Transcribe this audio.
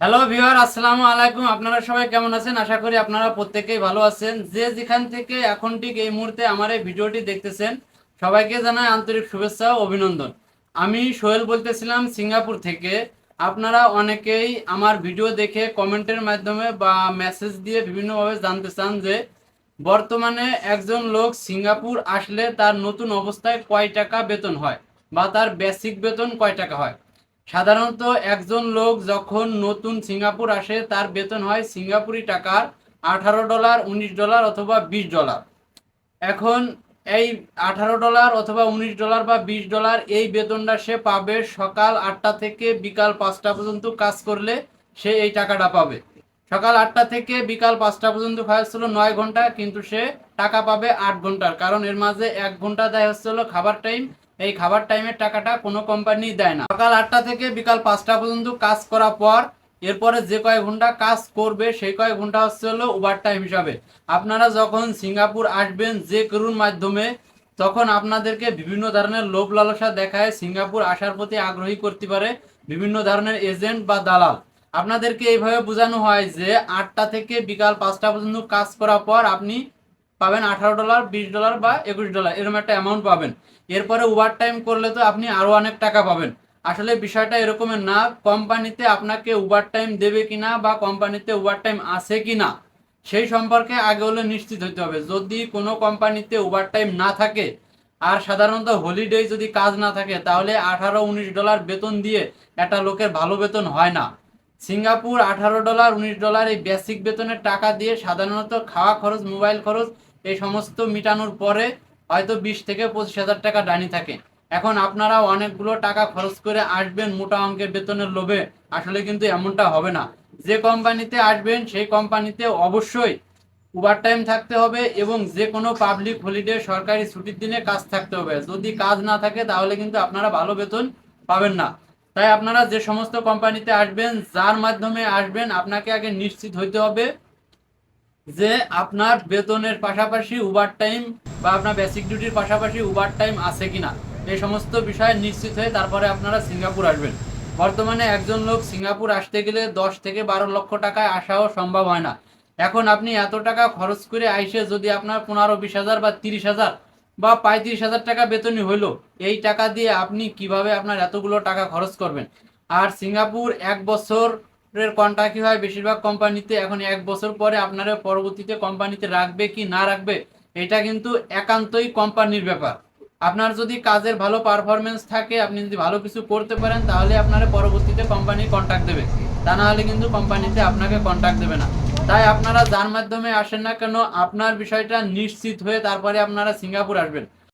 Hello viewer আসসালামু আলাইকুম। আপনারা সবাই কেমন আছেন? আশা করি আপনারা প্রত্যেকেই ভালো আছেন। যে যেখান থেকে এখন ঠিক এই মুহূর্তে আমার এই ভিডিওটি দেখতেছেন, সবাইকে জানাই আন্তরিক শুভেচ্ছা ও অভিনন্দন। আমি সোহেল বলতেছিলাম সিঙ্গাপুর থেকে। আপনারা অনেকেই আমার ভিডিও দেখে কমেন্টের মাধ্যমে বা মেসেজ দিয়ে বিভিন্নভাবে জানতে চান যে, বর্তমানে একজন লোক সিঙ্গাপুর আসলে তার নতুন অবস্থায় কয় টাকা বেতন হয় বা তার বেসিক বেতন কয় টাকা হয়? সাধারণত একজন লোক যখন নতুন সিঙ্গাপুর আসে, তার বেতন হয় সিঙ্গাপুরি টাকার আঠারো ডলার, উনিশ ডলার অথবা বিশ ডলার। এখন এই আঠারো ডলার অথবা উনিশ ডলার বা বিশ ডলার এই বেতনটা সে পাবে সকাল আটটা থেকে বিকাল পাঁচটা পর্যন্ত কাজ করলে সে এই টাকাটা পাবে। সকাল আটটা থেকে বিকাল পাঁচটা পর্যন্ত কাজ হচ্ছিল নয় ঘণ্টা, কিন্তু সে টাকা পাবে আট ঘণ্টার। কারণ এর মাঝে এক ঘণ্টা দেয় হচ্ছিল খাবার টাইম এই খাবার টাইমের টাকাটা কোনো কোম্পানি দেয় না। সকাল আটটা থেকে বিকাল পাঁচটা পর্যন্ত কাজ করার পর এরপরে যে কয়েক ঘণ্টা কাজ করবে, সেই কয়েক ঘণ্টা হচ্ছে হলো ওভার টাইম হিসাবে। আপনারা যখন সিঙ্গাপুর আসবেন যে করুন মাধ্যমে, তখন আপনাদেরকে বিভিন্ন ধরনের লোভ লালসা দেখায় সিঙ্গাপুর আসার প্রতি আগ্রহী করতে পারে বিভিন্ন ধরনের এজেন্ট বা দালাল। আপনাদেরকে এইভাবে বোঝানো হয় যে আটটা থেকে বিকাল পাঁচটা পর্যন্ত কাজ করার পর আপনি পাবেন আঠারো ডলার, বিশ ডলার বা একুশ ডলার, এরকম একটা অ্যামাউন্ট পাবেন। এরপরে ওভার টাইম করলে তো আপনি আরও অনেক টাকা পাবেন। আসলে বিষয়টা এরকমের না কোম্পানিতে আপনাকে ওভার টাইম দেবে কিনা বা কোম্পানিতে ওভার টাইম আছে কিনা, সেই সম্পর্কে আগে হলে নিশ্চিত হতে হবে। যদি কোনো কোম্পানিতে ওভার টাইম না থাকে, আর সাধারণত হলিডে যদি কাজ না থাকে, তাহলে আঠারো, উনিশ ডলার বেতন দিয়ে একটা লোকের ভালো বেতন হয় না। সিঙ্গাপুর আঠারো ডলার, উনিশ ডলার এই বেসিক বেতনের টাকা দিয়ে সাধারণত খাওয়া খরচ মোবাইল খরচ এই সমস্ত মিটানোর পরে হয়তো বিশ থেকে পঁচিশ হাজার টাকা ডানি থাকে। এখন আপনারা অনেকগুলো টাকা খরচ করে আসবেন মোটা অঙ্কের বেতনের লোভে। আসলে কিন্তু এমনটা হবে না। যে কোম্পানিতে আসবেন, সেই কোম্পানিতে অবশ্যই ওভার টাইম থাকতে হবে এবং যে কোনো পাবলিক হলিডে সরকারি ছুটির দিনে কাজ থাকতে হবে। যদি কাজ না থাকে, তাহলে কিন্তু আপনারা ভালো বেতন পাবেন না। তাই আপনারা যে সমস্ত কোম্পানিতে আসবেন, যার মাধ্যমে আসবেন, আপনাকে আগে নিশ্চিত হইতে হবে যে আপনার বেতনের পাশাপাশি ওভার টাইম বা আপনার বেসিক ডিউটির পাশাপাশি ওভার টাইম আছে কিনা, এই সমস্ত বিষয়ে নিশ্চিত হয়ে তারপরে আপনারা সিঙ্গাপুর আসবেন। বর্তমানে একজন লোক সিঙ্গাপুর আসতে গেলে দশ থেকে বারো লক্ষ টাকায় আসাও সম্ভব হয় না। এখন আপনি এত টাকা খরচ করে আইসে যদি আপনার পনেরো, বিশ হাজার বা তিরিশ হাজার বা পঁয়ত্রিশ হাজার টাকা বেতনই হইল, এই টাকা দিয়ে আপনি কীভাবে আপনার এতগুলো টাকা খরচ করবেন? আর সিঙ্গাপুর এক বছরের কন্ট্রাক্ট হয় বেশিরভাগ কোম্পানিতে এখন এক বছর পরে আপনারা পরবর্তীতে কোম্পানিতে রাখবে কি না রাখবে, এটা কিন্তু একান্তই কোম্পানির ব্যাপার। আপনার যদি কাজের ভালো পারফরমেন্স থাকে, আপনি যদি ভালো কিছু করতে পারেন, তাহলে আপনারা পরবর্তীতে কোম্পানি কন্ট্যাক্ট দেবে। তা না হলে কিন্তু কোম্পানিতে আপনাকে কন্ট্যাক্ট দেবে না। তাই আপনারা যার মাধ্যমে আসেন না কেন, আপনার বিষয়টা নিশ্চিত হয়ে তারপরে আপনারা সিঙ্গাপুর আসবেন।